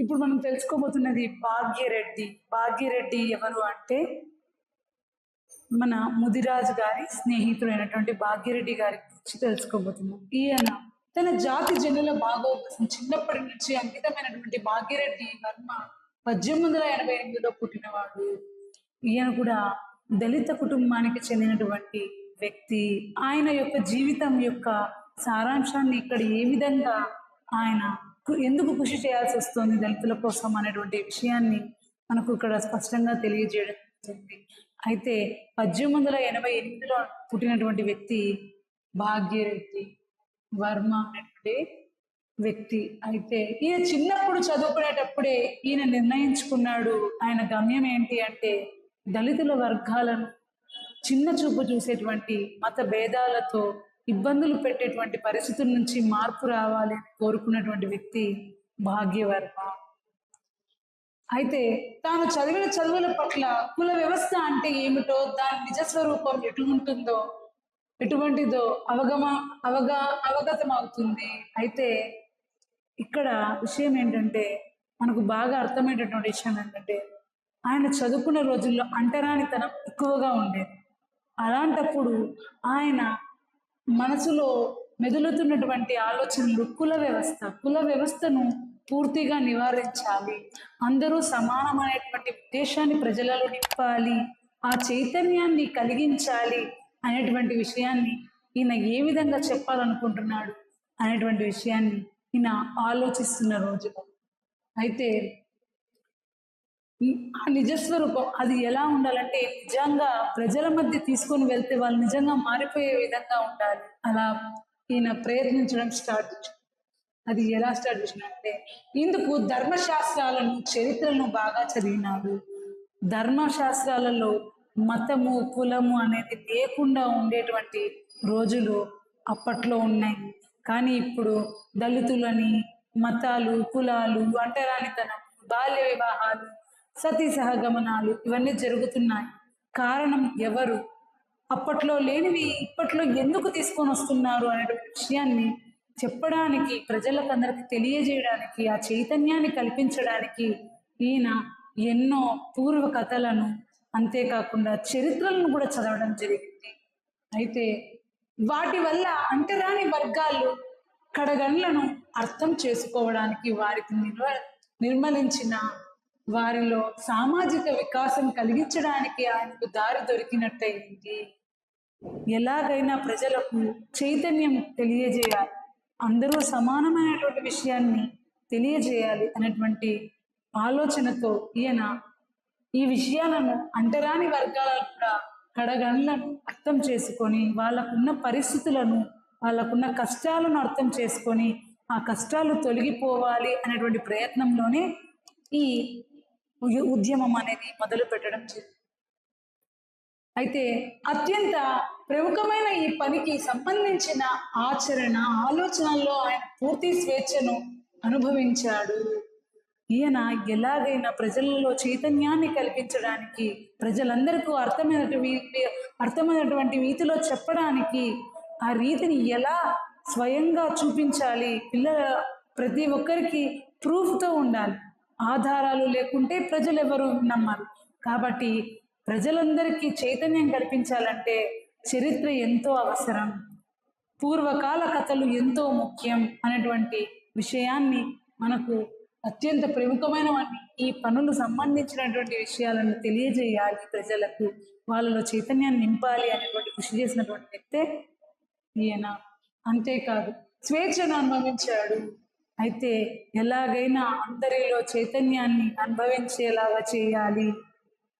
ఇప్పుడు మనం తెలుసుకోబోతున్నది భాగ్యరెడ్డి. భాగ్యరెడ్డి ఎవరు అంటే మన ముదిరాజు గారి స్నేహితుడైనటువంటి భాగ్యరెడ్డి గారి గురించి తెలుసుకోబోతున్నాం. ఈయన తన జాతి జనుల బాగో చిన్నప్పటి నుంచి అంకితమైనటువంటి భాగ్యరెడ్డి వర్మ పద్దెనిమిది వందల ఎనభై ఎనిమిదిలో పుట్టినవాడు. ఈయన కూడా దళిత కుటుంబానికి చెందినటువంటి వ్యక్తి. ఆయన యొక్క జీవితం యొక్క సారాంశాన్ని ఇక్కడ ఏ విధంగా ఆయన ఎందుకు కృషి చేయాల్సి వస్తుంది దళితుల కోసం అనేటువంటి విషయాన్ని మనకు ఇక్కడ స్పష్టంగా తెలియజేయడం జరుగుతుంది అయితే పద్దెనిమిది వందల ఎనభై ఎనిమిదిలో పుట్టినటువంటి వ్యక్తి భాగ్యరెడ్డి వర్మ అనేటువంటి వ్యక్తి. అయితే ఈయన చిన్నప్పుడు చదువుకునేటప్పుడే ఈయన నిర్ణయించుకున్నాడు ఆయన గమ్యం ఏంటి అంటే దళితుల వర్గాలను చిన్న చూపు చూసేటువంటి మత భేదాలతో ఇబ్బందులు పెట్టేటువంటి పరిస్థితుల నుంచి మార్పు రావాలి అని కోరుకున్నటువంటి వ్యక్తి భాగ్యవర్మ. అయితే తాను చదివిన చదువుల పట్ల కుల వ్యవస్థ అంటే ఏమిటో దాని నిజ స్వరూపం ఎటువంటిదో అవగమ అవగా అవగతం అవుతుంది అయితే ఇక్కడ విషయం ఏంటంటే మనకు బాగా అర్థమయ్యేటటువంటి విషయం ఏంటంటే ఆయన చదువుకున్న రోజుల్లో అంటరానితనం ఎక్కువగా ఉండేది. అలాంటప్పుడు ఆయన మనసులో మెదులుతున్నటువంటి ఆలోచనలు కుల వ్యవస్థ. కుల వ్యవస్థను పూర్తిగా నివారించాలి. అందరూ సమానమైనటువంటి ఉద్దేశాన్ని ప్రజలలో నింపాలి. ఆ చైతన్యాన్ని కలిగించాలి అనేటువంటి విషయాన్ని ఈయన ఏ విధంగా చెప్పాలనుకుంటున్నాడు అనేటువంటి విషయాన్ని ఈయన ఆలోచిస్తున్న రోజులో. అయితే ఆ నిజస్వరూపం అది ఎలా ఉండాలంటే నిజంగా ప్రజల మధ్య తీసుకొని వెళ్తే వాళ్ళు నిజంగా మారిపోయే విధంగా ఉండాలి. అలా ఈయన ప్రయత్నించడం స్టార్ట్ అది ఎలా స్టార్ట్ చేసినంటే ఇందుకు ధర్మశాస్త్రాలను చరిత్రను బాగా చదివినాడు. ధర్మశాస్త్రాలలో మతము కులము అనేది లేకుండా ఉండేటువంటి రోజులు అప్పట్లో ఉన్నాయి. కానీ ఇప్పుడు దళితులని మతాలు కులాలు అంటరానితనం బాల్య వివాహాలు సతీ సహగమనాలు ఇవన్నీ జరుగుతున్నాయి. కారణం ఎవరు? అప్పట్లో లేనివి ఇప్పట్లో ఎందుకు తీసుకొని వస్తున్నారు అనేటువంటి విషయాన్ని చెప్పడానికి ప్రజలకు అందరికి తెలియజేయడానికి ఆ చైతన్యాన్ని కల్పించడానికి ఈయన ఎన్నో పూర్వ కథలను అంతేకాకుండా చరిత్రలను కూడా చదవడం జరిగింది. అయితే వాటి వల్ల అంటరాని వర్గాలు కడగండ్లను అర్థం చేసుకోవడానికి వారికి నిర్వ నిర్మలించిన వారిలో సామాజిక వికాసం కలిగించడానికి ఆయనకు దారి దొరికినట్టయింది. ఎలాగైనా ప్రజలకు చైతన్యం తెలియజేయాలి. అందరూ సమానమైనటువంటి విషయాన్ని తెలియజేయాలి అనేటువంటి ఆలోచనతో ఈయన ఈ విషయాలను అంటరాని వర్గాలను కూడా కడగండ్లను అర్థం చేసుకొని వాళ్ళకున్న పరిస్థితులను వాళ్ళకున్న కష్టాలను అర్థం చేసుకొని ఆ కష్టాలు తొలగిపోవాలి అనేటువంటి ప్రయత్నంలోనే ఈ ఉద్యమం అనేది మొదలు పెట్టడం జరిగింది అయితే అత్యంత ప్రముఖమైన ఈ పనికి సంబంధించిన ఆచరణ ఆలోచనల్లో ఆయన పూర్తి స్వేచ్ఛను అనుభవించాడు. ఈయన ఎలాగైనా ప్రజలలో చైతన్యాన్ని కల్పించడానికి ప్రజలందరికీ అర్థమైనటువంటి అర్థమైనటువంటి రీతిలో చెప్పడానికి ఆ రీతిని ఎలా స్వయంగా చూపించాలి? పిల్లల ప్రతి ఒక్కరికి ప్రూఫ్తో ఉండాలి. ఆధారాలు లేకుంటే ప్రజలు ఎవరు నమ్మరు. కాబట్టి ప్రజలందరికీ చైతన్యం కల్పించాలంటే చరిత్ర ఎంతో అవసరం. పూర్వకాల కథలు ఎంతో ముఖ్యం అనేటువంటి విషయాన్ని మనకు అత్యంత ప్రముఖమైన ఈ పనులు సంబంధించినటువంటి విషయాలను తెలియజేయాలి ప్రజలకు. వాళ్ళలో చైతన్యాన్ని నింపాలి అనేటువంటి కృషి చేసినటువంటి వ్యక్తే ఈయన. అంతేకాదు స్వేచ్ఛను అనుభవించాడు. అయితే ఎలాగైనా అందరిలో చైతన్యాన్ని అనుభవించేలాగా చేయాలి.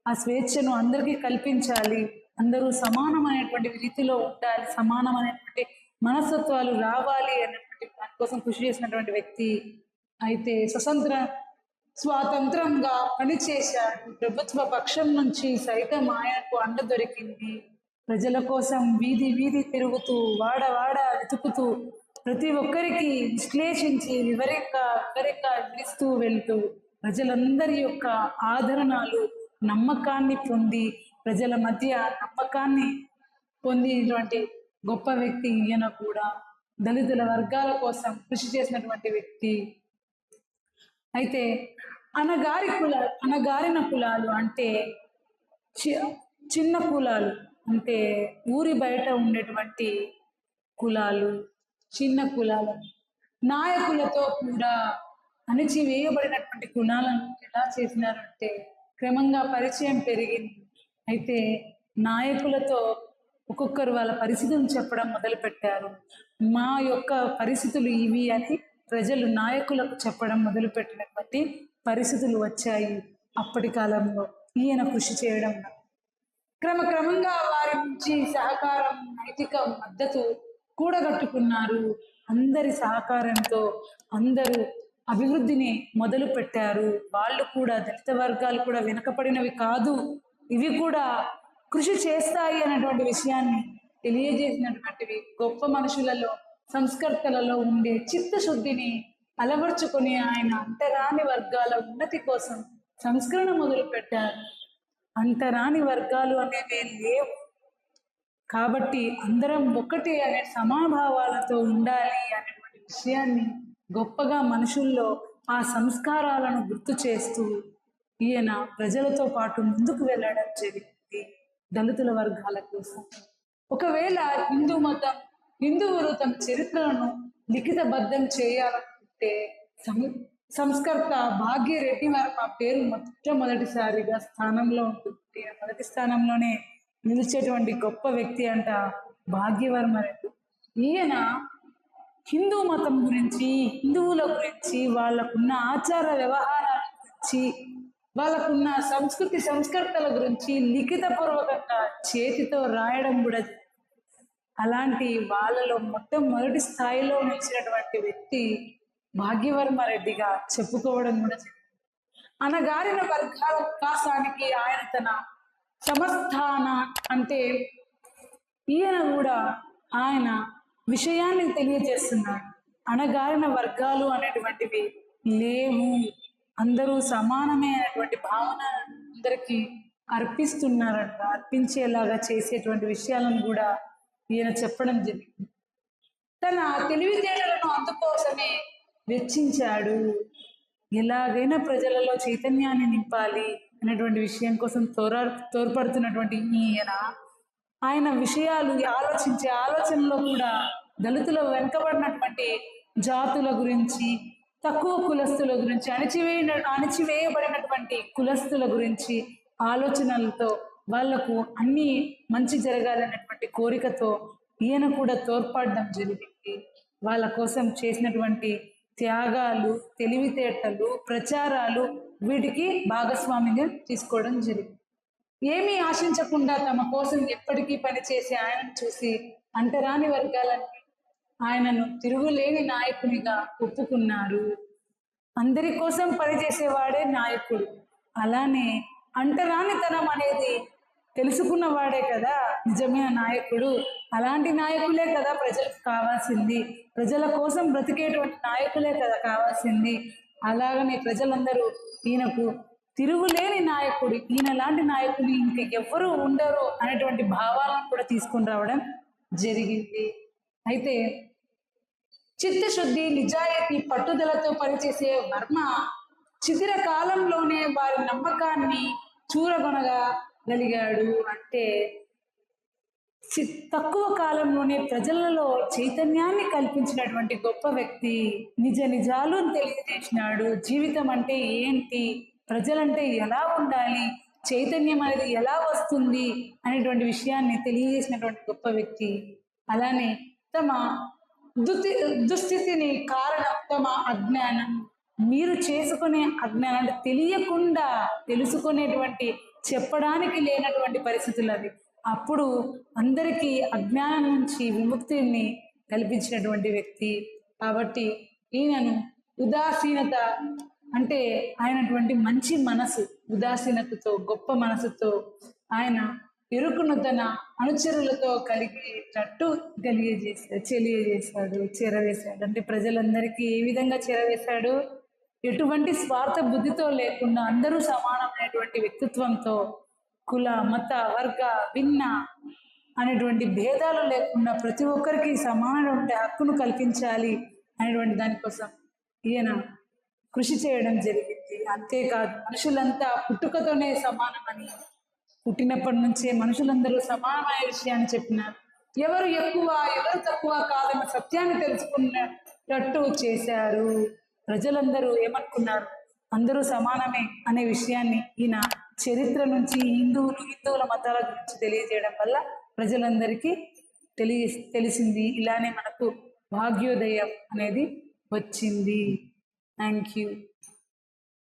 ఆ స్వేచ్ఛను అందరికీ కల్పించాలి. అందరూ సమానమైనటువంటి రీతిలో ఉండాలి. సమానమైనటువంటి మనస్తత్వాలు రావాలి అనేటువంటి దానికోసం కృషి చేసినటువంటి వ్యక్తి అయితే స్వతంత్ర స్వాతంత్రంగా పనిచేశాడు. ప్రభుత్వ పక్షం నుంచి సైతం ఆయనకు అండ దొరికింది. ప్రజల కోసం వీధి వీధి తిరుగుతూ వాడ వాడ వెతుకుతూ ప్రతి ఒక్కరికి విశ్లేషించి వివరంగా వివరంగా వివరిస్తూ వెళ్తూ ప్రజలందరి యొక్క ఆదరణలు నమ్మకాన్ని పొంది ప్రజల మధ్య నమ్మకాన్ని పొందినటువంటి గొప్ప వ్యక్తి ఈయన కూడా. దళితుల వర్గాల కోసం కృషి చేసినటువంటి వ్యక్తి. అయితే అనగారి కులాలు అనగారిన కులాలు అంటే చి- చిన్న కులాలు అంటే ఊరి బయట ఉండేటువంటి కులాలు. చిన్న కులాలను నాయకులతో కూడా అణిచివేయబడినటువంటి గుణాలను ఎలా చేసినారంటే క్రమంగా పరిచయం పెరిగింది. అయితే నాయకులతో ఒక్కొక్కరు వాళ్ళ పరిస్థితులను చెప్పడం మొదలుపెట్టారు. మా యొక్క పరిస్థితులు ఇవి అని ప్రజలు నాయకులకు చెప్పడం మొదలుపెట్టినటువంటి పరిస్థితులు వచ్చాయి అప్పటి కాలంలో ఈయన కృషి చేయడం క్రమక్రమంగా వారి నుంచి సహకారం నైతిక మద్దతు కూడగట్టుకున్నారు. అందరి సహకారంతో అందరూ అభివృద్ధిని మొదలు పెట్టారు. వాళ్ళు కూడా దళిత వర్గాలు కూడా వెనుకబడినవి కాదు. ఇవి కూడా కృషి చేస్తాయి అనేటువంటి విషయాన్ని తెలియజేసినటువంటివి గొప్ప మనుషులలో సంస్కర్తలలో ఉండే చిత్తశుద్ధిని అలవర్చుకొని ఆయన అంటరాని వర్గాల ఉన్నతి కోసం సంస్కరణ మొదలు పెట్టారు అంటరాని వర్గాలు అనేవి లేవు. కాబట్టి అందరం ఒకటి అనే సమాభావాలతో ఉండాలి అనేటువంటి విషయాన్ని గొప్పగా మనుషుల్లో ఆ సంస్కారాలను గుర్తు చేస్తూ ఈయన ప్రజలతో పాటు ముందుకు వెళ్ళడం జరిగింది దళితుల వర్గాల కోసం. ఒకవేళ హిందూ మతం హిందువులు తమ చరిత్రలను లిఖితబద్ధం చేయాలనుకుంటే సం- సంస్కర్త భాగ్యరెడ్డి వర్మ పేరు మొట్టమొదటిసారిగా స్థానంలో ఉంటుంది. మొదటి స్థానంలోనే నిలిచేటువంటి గొప్ప వ్యక్తి అంట భాగ్యవర్మ రెడ్డి. ఈయన హిందూ మతం గురించి హిందువుల గురించి వాళ్ళకున్న ఆచార వ్యవహారాల గురించి వాళ్ళకున్న సంస్కృతి సంస్కర్తల గురించి లిఖితపూర్వకంగా చేతితో రాయడం కూడా అలాంటి వాళ్ళలో మొట్టమొదటి స్థాయిలో నిలిచినటువంటి వ్యక్తి భాగ్యవర్మ రెడ్డిగా చెప్పుకోవడం కూడా అనగారిన వర్గాల వికాసానికి ఆయన తన సమస్థాన అంటే ఈయన కూడా ఆయన విషయాన్ని తెలియజేస్తున్నాడు అణగారిన వర్గాలు అనేటువంటివి లేవు. అందరూ సమానమే అనేటువంటి భావన అందరికీ అర్పిస్తున్నారంట అర్పించేలాగా చేసేటువంటి విషయాలను కూడా ఈయన చెప్పడం జరిగింది. తన తెలివితేటలను అందుకోసమే వెచ్చించాడు. ఎలాగైనా ప్రజలలో చైతన్యాన్ని నింపాలి. అనేటువంటి విషయం కోసం తోర తోడ్పడుతున్నటువంటి ఈయన. ఆయన విషయాలు ఆలోచించే ఆలోచనలో కూడా దళితుల వెనుకబడినటువంటి జాతుల గురించి తక్కువ కులస్తుల గురించి అణిచివే అణిచివేయబడినటువంటి కులస్తుల గురించి ఆలోచనలతో వాళ్ళకు అన్ని మంచి జరగాలన్నటువంటి కోరికతో ఈయన కూడా తోడ్పడడం జరిగింది. వాళ్ళ కోసం చేసినటువంటి త్యాగాలు తెలివితేటలు ప్రచారాలు వీటికి భాగస్వామిగా తీసుకోవడం జరిగింది. ఏమీ ఆశించకుండా తమ కోసం ఎప్పటికీ పనిచేసే ఆయనను చూసి అంటరాని వర్గాలన్నీ ఆయనను తిరుగులేని నాయకునిగా ఒప్పుకున్నారు. అందరి కోసం పనిచేసేవాడే నాయకుడు. అలానే అంటరానితనం అనేది తెలుసుకున్నవాడే కదా! నిజమైన నాయకుడు. అలాంటి నాయకులే కదా ప్రజలకు కావాల్సింది. ప్రజల కోసం బ్రతికేటువంటి నాయకులే కదా కావాల్సింది. అలాగనే ప్రజలందరూ ఈయనకు తిరుగులేని నాయకుడు ఈయన లాంటి నాయకుడు ఇంక ఎవ్వరూ ఉండరు అనేటువంటి భావాలను కూడా తీసుకొని రావడం జరిగింది. అయితే చిత్తశుద్ధి నిజాయితీ పట్టుదలతో పనిచేసే వర్మ చితిర కాలంలోనే వారి నమ్మకాన్ని చూరగొనగలిగాడు. అంటే తక్కువ కాలంలోనే ప్రజలలో చైతన్యాన్ని కల్పించినటువంటి గొప్ప వ్యక్తి నిజ నిజాలు తెలియజేసినాడు. జీవితం అంటే ఏంటి? ప్రజలంటే ఎలా ఉండాలి? చైతన్యం అనేది ఎలా వస్తుంది? అనేటువంటి విషయాన్ని తెలియజేసినటువంటి గొప్ప వ్యక్తి. అలానే తమ దుతి దుస్థితిని కారణం తమ అజ్ఞానం. మీరు చేసుకునే అజ్ఞానం తెలియకుండా తెలుసుకునేటువంటి చెప్పడానికి లేనటువంటి పరిస్థితులు అది అప్పుడు అందరికీ అజ్ఞానం నుంచి విముక్తిని కల్పించినటువంటి వ్యక్తి. కాబట్టి ఈయనను ఉదాసీనత అంటే ఆయనటువంటి మంచి మనసు ఉదాసీనతతో గొప్ప మనసుతో ఆయన ఎరుకును తన అనుచరులతో కలిగేటట్టు కలిగజేసాడు తెలియజేశాడు చేరవేశాడు. అంటే ప్రజలందరికీ ఏ విధంగా చేరవేశాడు? ఎటువంటి స్వార్థ బుద్ధితో లేకుండా అందరూ సమానమైనటువంటి వ్యక్తిత్వంతో కుల మత వర్గ భిన్న అనేటువంటి భేదాలు లేకుండా ప్రతి ఒక్కరికి సమానమైన హక్కును కల్పించాలి అనేటువంటి దానికోసం ఈయన కృషి చేయడం జరిగింది. అంతేకాదు మనుషులంతా పుట్టుకతోనే సమానమని పుట్టినప్పటి నుంచే మనుషులందరూ సమానమైన విషయాన్ని చెప్పినారు. ఎవరు ఎక్కువ ఎవరు తక్కువ కాదన్న సత్యాన్ని తెలుసుకున్నట్టు చేశారు. ప్రజలందరూ ఏమనుకున్నారు? అందరూ సమానమే అనే విషయాన్ని ఈయన చరిత్ర నుంచి హిందువులు హిందువుల మతాల గురించి తెలియజేయడం వల్ల ప్రజలందరికీ తెలియ తెలిసింది. ఇలానే మనకు భాగ్యోదయం అనేది వచ్చింది. Thank you